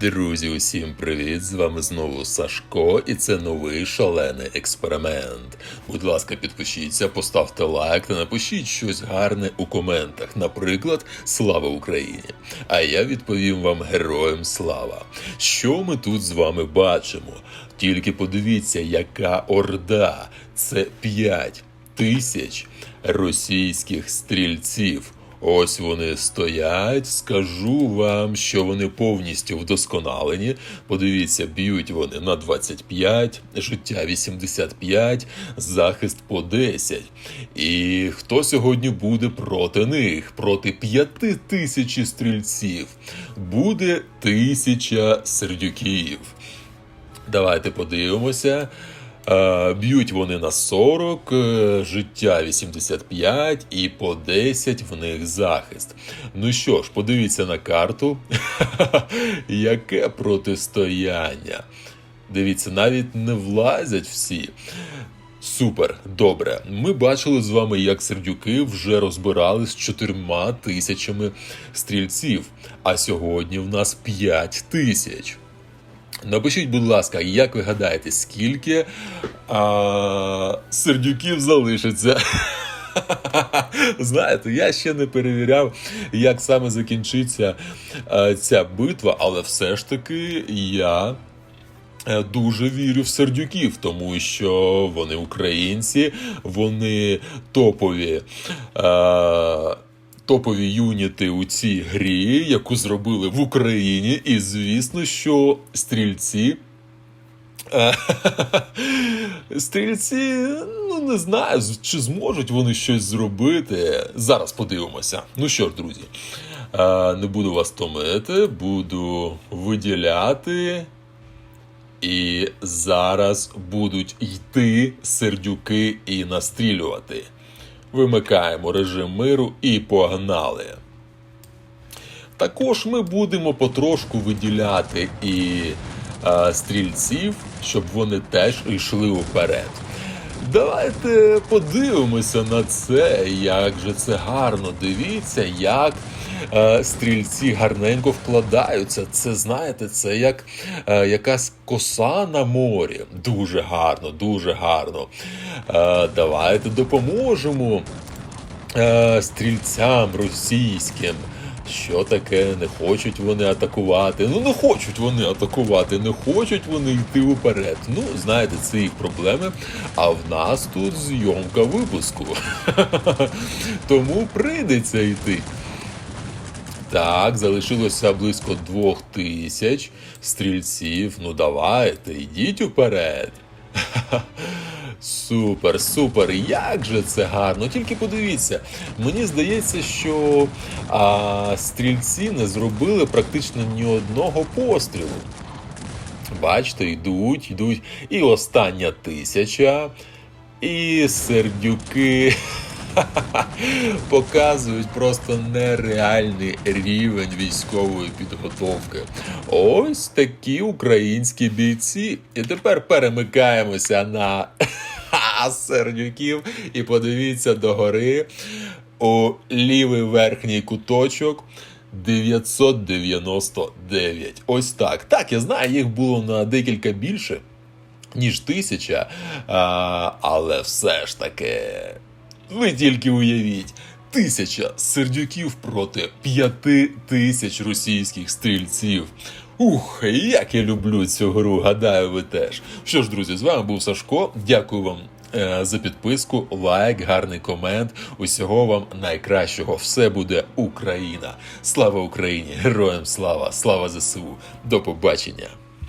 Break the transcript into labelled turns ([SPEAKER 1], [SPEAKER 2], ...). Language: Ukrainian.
[SPEAKER 1] Друзі, усім привіт! З вами знову Сашко, і це новий шалений експеримент. Будь ласка, підпишіться, поставте лайк та напишіть щось гарне у коментах. Наприклад, Слава Україні! А я відповім вам героям слава. Що ми тут з вами бачимо? Тільки подивіться, яка орда! Це 5 тисяч російських стрільців. Ось вони стоять. Скажу вам, що вони повністю вдосконалені. Подивіться, б'ють вони на 25, життя 85, захист по 10. І хто сьогодні буде проти них? Проти 5 тисяч стрільців. Буде тисяча сердюків. Давайте подивимося. Е, Б'ють вони на 40, е, життя 85 і по 10 в них захист. Ну що ж, подивіться на карту. Яке протистояння. Дивіться, навіть не влазять всі. Супер, добре. Ми бачили з вами, як сердюки вже розбирали з чотирма тисячами стрільців, а сьогодні в нас 5 тисяч. Напишіть, будь ласка, як ви гадаєте, скільки а, сердюків залишиться? Знаєте, я ще не перевіряв, як саме закінчиться а, ця битва, але все ж таки я. е, Дуже вірю в сердюків, тому що вони українці, вони топові. Е- топові юніти у цій грі, яку зробили в Україні, і звісно, що стрільці. е, Стрільці, ну не знаю, чи зможуть вони щось зробити. Зараз подивимося. Ну що ж, друзі, е, не буду вас томити, буду виділяти. І зараз будуть йти сердюки і настрілювати. Вимикаємо режим миру і погнали. Також ми будемо потрошку виділяти і е, стрільців, щоб вони теж йшли вперед. Давайте подивимося на це, як же це гарно. Дивіться, як стрільці гарненько вкладаються. Це знаєте, це як е, якась коса на морі. Дуже гарно, дуже гарно. Е, давайте допоможемо е, стрільцям російським. Що таке? Не хочуть вони атакувати. Ну, не хочуть вони атакувати, не хочуть вони йти вперед. Ну, знаєте, це їх проблеми. А в нас тут зйомка випуску. Тому прийдеться йти. Так, залишилося близько двох тисяч стрільців. Ну давайте, йдіть уперед. Супер, супер, як же це гарно. Тільки подивіться, мені здається, що а, стрільці не зробили практично ні одного пострілу. Бачите, йдуть, йдуть. І остання тисяча, і сердюки показують просто нереальний рівень військової підготовки. Ось такі українські бійці. І тепер перемикаємося на сердюків і подивіться догори у лівий верхній куточок. 999. Ось так. Так, я знаю, їх було на декілька більше, ніж тисяча. А, але все ж таки, ви тільки уявіть. Тисяча сердюків проти п'яти тисяч російських стрільців. Ух, як я люблю цю гру, гадаю, ви теж. Що ж, друзі, з вами був Сашко. Дякую вам е, за підписку, лайк, гарний комент. Усього вам найкращого. Все буде Україна. Слава Україні! Героям слава! Слава ЗСУ! До побачення!